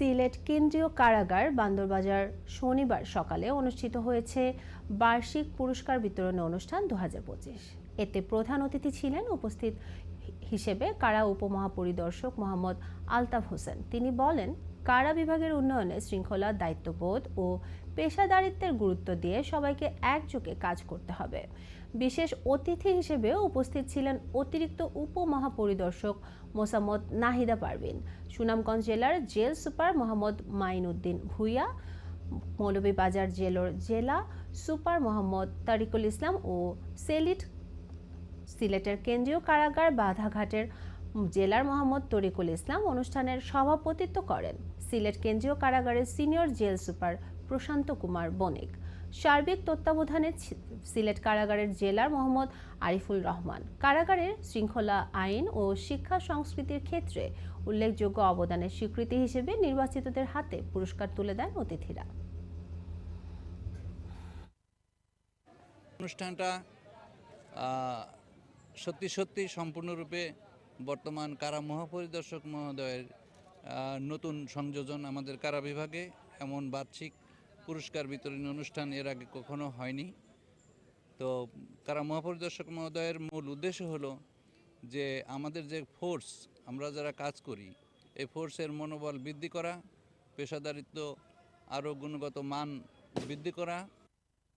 সিলেট কেন্দ্রীয় কারাগার বান্দরবাজার শনিবার সকালে অনুষ্ঠিত হয়েছে বার্ষিক পুরস্কার বিতরণী অনুষ্ঠান দু হাজার পঁচিশ। এতে প্রধান অতিথি ছিলেন উপস্থিত হিসেবে কারা উপমহাপরিদর্শক মোহাম্মদ আলতাফ হোসেন? তিনি বলেন, কারা বিভাগের উন্নয়নে শৃঙ্খলা, দায়িত্ববোধ ও পেশাদারিত্বের গুরুত্ব দিয়ে সবাইকে একযোগে কাজ করতে হবে। বিশেষ অতিথি হিসেবে উপস্থিত ছিলেন অতিরিক্ত উপমহাপরিদর্শক মোসাম্মদ নাহিদা পারভিন। সুনামগঞ্জ জেলার জেল সুপার মোহাম্মদ মাইনউদ্দিন ভুইয়া, মৌলভীবাজার জেলার জেলা সুপার মোহাম্মদ তারিকুল ইসলাম ও সেলিট সিলেটের কেন্দ্রীয় কারাগার বাধাঘাটের জেলার মোহাম্মদ তরিকুল ইসলাম অনুষ্ঠানের সভাপতিত্ব করেন। সিলেট কেন্দ্রীয় কারাগারের senior jail super Prashanta Kumar Banik. সার্বিক তত্ত্বাবধানে সিলেট কারাগারের জেলার মোহাম্মদ আরিফুল রহমান। কারাগারের শৃঙ্খলা আইন ও শিক্ষা সংস্কৃতির ক্ষেত্রে উল্লেখযোগ্য অবদানের স্বীকৃতি হিসেবে নির্বাচিতদের হাতে পুরস্কার তুলে দেন অতিথিরা। অনুষ্ঠানটা সত্যি সত্যি সম্পূর্ণরূপে বর্তমান কারা মহাপরিদর্শক মহোদয়ের নতুন সংযোজন আমাদের কারা বিভাগে এমন বার্ষিক পুরস্কার বিতরণী অনুষ্ঠান এর আগে কখনো হয়নি। তো কারা মহাপরিদর্শক মহোদয়ের মূল উদ্দেশ্য হলো যে আমাদের যে ফোর্স, আমরা যারা কাজ করি, এই ফোর্সের মনোবল বৃদ্ধি করা, পেশাদারিত্ব আরও গুণগত মান বৃদ্ধি করা